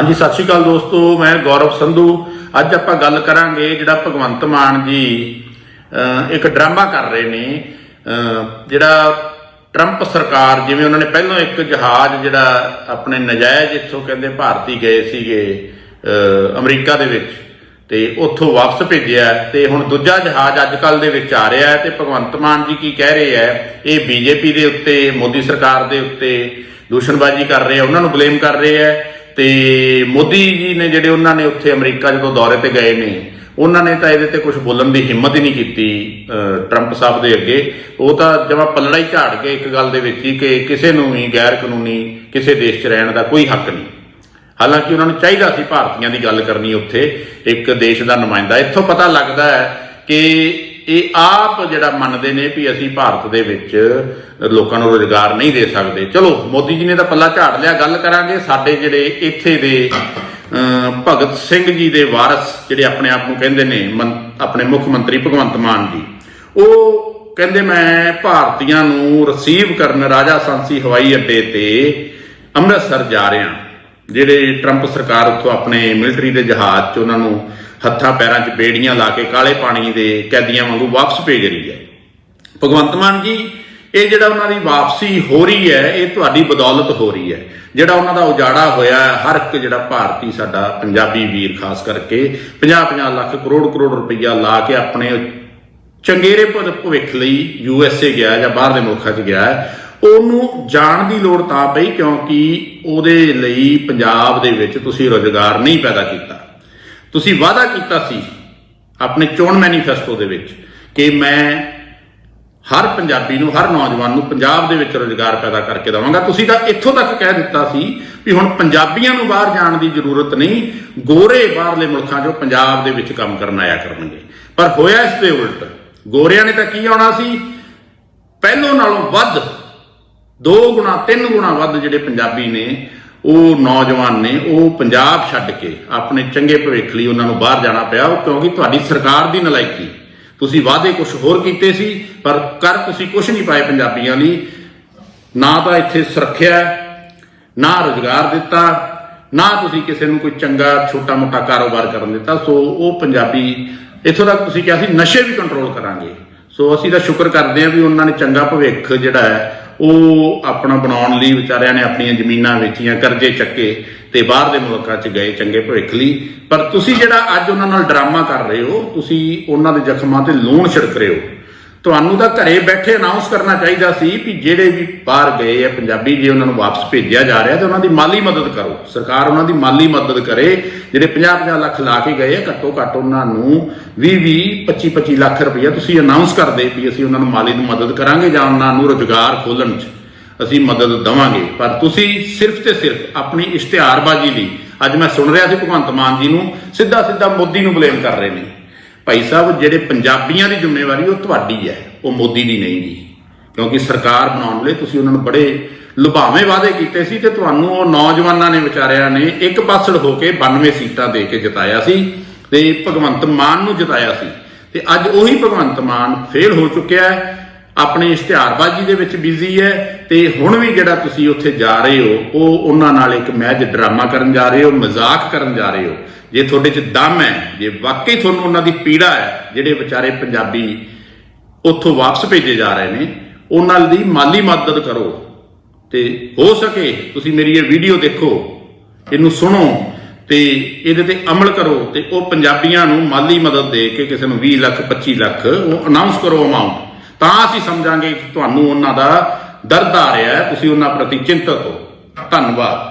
ਹਾਂਜੀ, ਸਤਿ ਸ਼੍ਰੀ ਅਕਾਲ ਦੋਸਤੋ, ਮੈਂ ਗੌਰਵ ਸੰਧੂ। ਅੱਜ ਆਪਾਂ ਗੱਲ ਕਰਾਂਗੇ ਜਿਹੜਾ ਭਗਵੰਤ ਮਾਨ ਜੀ ਇੱਕ ਡਰਾਮਾ ਕਰ ਰਹੇ ਨੇ ਜਿਹੜਾ ਟਰੰਪ ਸਰਕਾਰ, ਜਿਵੇਂ ਉਹਨਾਂ ਨੇ ਪਹਿਲਾਂ ਇੱਕ ਜਹਾਜ਼ ਜਿਹੜਾ ਆਪਣੇ ਨਜਾਇਜ਼ ਇੱਥੋਂ ਕਹਿੰਦੇ ਭਾਰਤੀ ਗਏ ਸੀਗੇ ਅਮਰੀਕਾ ਦੇ ਵਿੱਚ, ਤੇ ਉੱਥੋਂ ਵਾਪਸ ਭੇਜਿਆ ਤੇ ਹੁਣ ਦੂਜਾ ਜਹਾਜ਼ ਅੱਜ ਕੱਲ ਦੇ ਵਿੱਚ ਆ ਰਿਹਾ ਹੈ ਤੇ ਭਗਵੰਤ ਮਾਨ ਜੀ ਕੀ ਕਹਿ ਰਹੇ ਹੈ, ਇਹ ਬੀਜੇਪੀ ਦੇ ਉੱਤੇ, ਮੋਦੀ ਸਰਕਾਰ ਦੇ ਉੱਤੇ ਦੂਸ਼ਣਬਾਜ਼ੀ ਕਰ ਰਹੇ ਆ ਉਹਨਾਂ ਨੂੰ ਬਲੇਮ ਕਰ ਰਹੇ ਆ ਤੇ ਮੋਦੀ ਜੀ ਨੇ ਜਿਹੜੇ ਉਹਨਾਂ ਨੇ ਉੱਥੇ ਅਮਰੀਕਾ ਜਦੋਂ ਦੌਰੇ ਤੇ ਗਏ ਨੇ, ਉਹਨਾਂ ਨੇ ਤਾਂ ਇਹਦੇ ਤੇ ਕੁਝ ਬੋਲਣ ਦੀ ਹਿੰਮਤ ਹੀ ਨਹੀਂ ਕੀਤੀ ਟਰੰਪ ਸਾਹਿਬ ਦੇ ਅੱਗੇ। ਉਹ ਤਾਂ ਜਮਾ ਪੱਲੜਾ ਹੀ ਝਾੜ ਕੇ ਇੱਕ ਗੱਲ ਦੇ ਵਿੱਚ ਹੀ ਕਿ ਕਿਸੇ ਨੂੰ ਵੀ ਗੈਰ ਕਾਨੂੰਨੀ ਕਿਸੇ ਦੇਸ਼ 'ਚ ਰਹਿਣ ਦਾ ਕੋਈ ਹੱਕ ਨਹੀਂ। ਹਾਲਾਂਕਿ ਉਹਨਾਂ ਨੂੰ ਚਾਹੀਦਾ ਸੀ ਭਾਰਤੀਆਂ ਦੀ ਗੱਲ ਕਰਨੀ ਉੱਥੇ, ਇੱਕ ਦੇਸ਼ ਦਾ ਨੁਮਾਇੰਦਾ। ਇੱਥੋਂ ਪਤਾ ਲੱਗਦਾ ਹੈ ਕਿ ਇਹ ਆਪ ਜਿਹੜਾ ਮੰਨਦੇ ਨੇ ਵੀ ਅਸੀਂ ਭਾਰਤ ਦੇ ਵਿੱਚ ਲੋਕਾਂ ਨੂੰ ਰੋਜ਼ਗਾਰ ਨਹੀਂ ਦੇ ਸਕਦੇ। ਚਲੋ, ਮੋਦੀ ਜੀ ਨੇ ਤਾਂ ਪੱਲਾ ਝਾੜ ਲਿਆ, ਗੱਲ ਕਰਾਂਗੇ ਸਾਡੇ ਜਿਹੜੇ ਇੱਥੇ ਦੇ ਭਗਤ ਸਿੰਘ ਜੀ ਦੇ ਵਾਰਸ, ਜਿਹੜੇ ਆਪਣੇ ਆਪ ਨੂੰ ਕਹਿੰਦੇ ਨੇ, ਮੰ- ਆਪਣੇ ਮੁੱਖ ਮੰਤਰੀ ਭਗਵੰਤ ਮਾਨ ਜੀ। ਉਹ ਕਹਿੰਦੇ, ਮੈਂ ਭਾਰਤੀਆਂ ਨੂੰ ਰਿਸੀਵ ਕਰਨ ਰਾਜਾ ਸਾਂਸੀ ਹਵਾਈ ਅੱਡੇ ਤੇ ਅੰਮ੍ਰਿਤਸਰ ਜਾ ਰਿਹਾ। ਜਿਹੜੇ ਟਰੰਪ ਸਰਕਾਰ ਉੱਥੋਂ ਆਪਣੇ ਮਿਲਟਰੀ ਦੇ ਜਹਾਜ਼ 'ਚ ਉਹਨਾਂ ਨੂੰ ਹੱਥਾਂ ਪੈਰਾਂ 'ਚ ਬੇੜੀਆਂ ਲਾ ਕੇ ਕਾਲੇ ਪਾਣੀ ਦੇ ਕੈਦੀਆਂ ਵਾਂਗੂ ਵਾਪਸ ਭੇਜ ਰਹੀ ਹੈ। ਭਗਵੰਤ ਮਾਨ ਜੀ, ਇਹ ਜਿਹੜਾ ਉਹਨਾਂ ਦੀ ਵਾਪਸੀ ਹੋ ਰਹੀ ਹੈ, ਇਹ ਤੁਹਾਡੀ ਬਦੌਲਤ ਹੋ ਰਹੀ ਹੈ। ਜਿਹੜਾ ਉਹਨਾਂ ਦਾ ਉਜਾੜਾ ਹੋਇਆ ਹਰ ਇੱਕ ਜਿਹੜਾ ਭਾਰਤੀ ਸਾਡਾ ਪੰਜਾਬੀ ਵੀਰ ਖਾਸ ਕਰਕੇ 50-50 ਲੱਖ ਕਰੋੜ ਕਰੋੜ ਰੁਪਈਆ ਲਾ ਕੇ ਆਪਣੇ ਚੰਗੇਰੇ ਭਵਿੱਖ ਲਈ ਯੂ ਐਸ ਏ ਗਿਆ ਜਾਂ ਬਾਹਰਲੇ ਮੁਲਕਾਂ 'ਚ ਗਿਆ ਉਹਨੂੰ ਜਾਣ ਦੀ ਲੋੜ ਤਾਂ ਪਈ ਕਿਉਂਕਿ ਉਹਦੇ ਲਈ ਪੰਜਾਬ ਦੇ ਵਿੱਚ ਤੁਸੀਂ ਰੋਜ਼ਗਾਰ ਨਹੀਂ ਪੈਦਾ ਕੀਤਾ। ਤੁਸੀਂ ਵਾਅਦਾ ਕੀਤਾ ਸੀ ਆਪਣੇ ਚੋਣ ਮੈਨੀਫੈਸਟੋ ਦੇ ਵਿੱਚ ਕਿ ਮੈਂ ਹਰ ਪੰਜਾਬੀ ਨੂੰ, ਹਰ ਨੌਜਵਾਨ ਨੂੰ ਪੰਜਾਬ ਦੇ ਵਿੱਚ ਰੋਜ਼ਗਾਰ ਪੈਦਾ ਕਰਕੇ ਦਵਾਂਗਾ। ਤੁਸੀਂ ਤਾਂ ਇੱਥੋਂ ਤੱਕ ਕਹਿ ਦਿੱਤਾ ਸੀ ਵੀ ਹੁਣ ਪੰਜਾਬੀਆਂ ਨੂੰ ਬਾਹਰ ਜਾਣ ਦੀ ਜ਼ਰੂਰਤ ਨਹੀਂ, ਗੋਰੇ ਬਾਹਰਲੇ ਮੁਲਕਾਂ 'ਚੋਂ ਪੰਜਾਬ ਦੇ ਵਿੱਚ ਕੰਮ ਕਰਨ ਆਇਆ ਕਰਨਗੇ। ਪਰ ਹੋਇਆ ਇਸ ਦੇ ਉਲਟ। ਗੋਰਿਆਂ ਨੇ ਤਾਂ ਕੀ ਆਉਣਾ ਸੀ? ਪਹਿਲੋਂ ਨਾਲੋਂ ਵੱਧ, ਦੋ ਗੁਣਾ, ਤਿੰਨ ਗੁਣਾ ਵੱਧ ਜਿਹੜੇ ਪੰਜਾਬੀ ਨੇ ਉਹ ਨੌਜਵਾਨ ਨੇ ਉਹ ਪੰਜਾਬ ਛੱਡ ਕੇ ਆਪਣੇ ਚੰਗੇ ਭਵਿੱਖ ਲਈ ਉਹਨਾਂ ਨੂੰ ਬਾਹਰ ਜਾਣਾ ਪਿਆ, ਉਹ ਕਿਉਂਕਿ ਤੁਹਾਡੀ ਸਰਕਾਰ ਦੀ ਨਲਾਇਕੀ। ਤੁਸੀਂ ਵਾਅਦੇ ਕੁਝ ਹੋਰ ਕੀਤੇ ਸੀ, ਪਰ ਕਰ ਤੁਸੀਂ ਕੁਝ ਨਹੀਂ ਪਾਏ ਪੰਜਾਬੀਆਂ ਲਈ। ਨਾ ਤਾਂ ਇੱਥੇ ਸੁਰੱਖਿਆ ਨਾ ਰੋਜ਼ਗਾਰ ਦਿੱਤਾ, ਨਾ ਤੁਸੀਂ ਕਿਸੇ ਨੂੰ ਕੋਈ ਚੰਗਾ ਛੋਟਾ ਮੋਟਾ ਕਾਰੋਬਾਰ ਕਰਨ ਦਿੱਤਾ। ਸੋ ਉਹ ਪੰਜਾਬੀ, ਇੱਥੋਂ ਤੱਕ ਤੁਸੀਂ ਕਿਹਾ ਸੀ, ਨਸ਼ੇ ਵੀ ਕੰਟਰੋਲ ਕਰਾਂਗੇ। ਸੋ ਅਸੀਂ ਤਾਂ ਸ਼ੁਕਰ ਕਰਦੇ ਹਾਂ ਵੀ ਉਹਨਾਂ ਨੇ ਚੰਗਾ ਭਵਿੱਖ ਜਿਹੜਾ ਹੈ ਉਹ ਆਪਣਾ ਬਣਾਉਣ ਲਈ ਵਿਚਾਰਿਆਂ ਨੇ ਆਪਣੀਆਂ ਜ਼ਮੀਨਾਂ ਵੇਚੀਆਂ, ਕਰਜ਼ੇ ਚੱਕੇ ਤੇ ਬਾਹਰ ਦੇ ਮੁਲਕਾਂ 'ਚ ਗਏ ਚੰਗੇ ਭਵਿੱਖ ਲਈ। ਪਰ ਤੁਸੀਂ ਜਿਹੜਾ ਅੱਜ ਉਹਨਾਂ ਨਾਲ ਡਰਾਮਾ ਕਰ ਰਹੇ ਹੋ, ਤੁਸੀਂ ਉਹਨਾਂ ਦੇ ਜ਼ਖਮਾਂ ਤੇ ਲੂਣ ਛਿੜਕ ਰਹੇ ਹੋ। ਤੁਹਾਨੂੰ ਤਾਂ ਘਰੇ ਬੈਠੇ ਅਨਾਉਂਸ ਕਰਨਾ ਚਾਹੀਦਾ ਸੀ ਵੀ ਜਿਹੜੇ ਵੀ ਬਾਹਰ ਗਏ ਆ, ਪੰਜਾਬੀ ਜੇ ਉਹਨਾਂ ਨੂੰ ਵਾਪਸ ਭੇਜਿਆ ਜਾ ਰਿਹਾ ਤੇ ਉਹਨਾਂ ਦੀ ਮਾਲੀ ਮਦਦ ਕਰੋ। ਸਰਕਾਰ ਉਹਨਾਂ ਦੀ ਮਾਲੀ ਮਦਦ ਕਰੇ, ਜਿਹੜੇ 50-50 ਲੱਖ ਲਾ ਕੇ ਗਏ ਆ ਘੱਟੋ ਘੱਟ ਉਹਨਾਂ ਨੂੰ 20-20 25-25 ਲੱਖ ਰੁਪਈਆ ਤੁਸੀਂ ਅਨਾਉਂਸ ਕਰਦੇ ਵੀ ਅਸੀਂ ਉਹਨਾਂ ਨੂੰ ਮਾਲੀ ਨੂੰ ਮਦਦ ਕਰਾਂਗੇ ਜਾਂ ਉਹਨਾਂ ਨੂੰ ਰੋਜ਼ਗਾਰ ਖੋਲਣ 'ਚ ਅਸੀਂ ਮਦਦ ਦਵਾਂਗੇ। ਪਰ ਤੁਸੀਂ ਸਿਰਫ ਤੇ ਸਿਰਫ ਆਪਣੀ ਇਸ਼ਤਿਹਾਰਬਾਜ਼ੀ ਲਈ, ਅੱਜ ਮੈਂ ਸੁਣ ਰਿਹਾ ਸੀ ਭਗਵੰਤ ਮਾਨ ਜੀ ਨੂੰ ਸਿੱਧਾ ਸਿੱਧਾ ਮੋਦੀ ਨੂੰ ਬਲੇਮ ਕਰ ਰਹੇ ਨੇ। ਭਾਈ ਸਾਹਿਬ, ਜਿਹੜੇ ਪੰਜਾਬੀਆਂ ਦੀ ਜ਼ਿੰਮੇਵਾਰੀ ਉਹ ਤੁਹਾਡੀ ਹੈ, ਉਹ ਮੋਦੀ ਦੀ ਨਹੀਂ ਜੀ। ਕਿਉਂਕਿ ਸਰਕਾਰ ਬਣਾਉਣ ਲਈ ਤੁਸੀਂ ਉਹਨਾਂ ਨੂੰ ਬੜੇ ਲੁਭਾਵੇਂ ਵਾਅਦੇ ਕੀਤੇ ਸੀ ਤੇ ਤੁਹਾਨੂੰ ਉਹ ਨੌਜਵਾਨਾਂ ਨੇ ਵਿਚਾਰਿਆਂ ਨੇ ਇੱਕ ਪਾਸੜ ਹੋ ਕੇ 92 ਸੀਟਾਂ ਦੇ ਕੇ ਜਿਤਾਇਆ ਸੀ ਤੇ ਭਗਵੰਤ ਮਾਨ ਨੂੰ ਜਿਤਾਇਆ ਸੀ। ਤੇ ਅੱਜ ਉਹੀ ਭਗਵੰਤ ਮਾਨ ਫੇਲ ਹੋ ਚੁੱਕਿਆ ਹੈ। ਆਪਣੇ ਇਸ਼ਤਿਹਾਰਬਾਜ਼ੀ ਦੇ ਵਿੱਚ ਬਿਜ਼ੀ ਹੈ ਤੇ ਹੁਣ ਵੀ ਜਿਹੜਾ ਤੁਸੀਂ ਉੱਥੇ ਜਾ ਰਹੇ ਹੋ, ਉਹ ਉਹਨਾਂ ਨਾਲ ਇੱਕ ਮਹਿਜ ਡਰਾਮਾ ਕਰਨ ਜਾ ਰਹੇ ਹੋ, ਮਜ਼ਾਕ ਕਰਨ ਜਾ ਰਹੇ ਹੋ। ਜੇ ਤੁਹਾਡੇ 'ਚ ਦਮ ਹੈ, ਜੇ ਵਾਕਈ ਤੁਹਾਨੂੰ ਉਹਨਾਂ ਦੀ ਪੀੜਾ ਹੈ, ਜਿਹੜੇ ਵਿਚਾਰੇ ਪੰਜਾਬੀ ਉੱਥੋਂ ਵਾਪਸ ਭੇਜੇ ਜਾ ਰਹੇ ਨੇ, ਉਹਨਾਂ ਦੀ ਮਾਲੀ ਮਦਦ ਕਰੋ। ਤੇ ਹੋ ਸਕੇ ਤੁਸੀਂ ਮੇਰੀ ਇਹ ਵੀਡੀਓ ਦੇਖੋ, ਇਹਨੂੰ ਸੁਣੋ ਤੇ ਇਹਦੇ ਤੇ ਅਮਲ ਕਰੋ ਤੇ ਉਹ ਪੰਜਾਬੀਆਂ ਨੂੰ ਮਾਲੀ ਮਦਦ ਦੇ ਕੇ ਕਿਸੇ ਨੂੰ 20 ਲੱਖ 25 ਲੱਖ ਉਹ ਅਨਾਉਂਸ ਕਰੋ ਅਮਾਉਂਟ ਤਾਂ ਅਸੀਂ ਸਮਝਾਂਗੇ ਕਿ ਤੁਹਾਨੂੰ ਉਹਨਾਂ ਦਾ ਦਰਦ ਆ ਰਿਹਾ ਹੈ, ਤੁਸੀਂ ਉਹਨਾਂ ਪ੍ਰਤੀ ਚਿੰਤਤ ਹੋ। ਧੰਨਵਾਦ।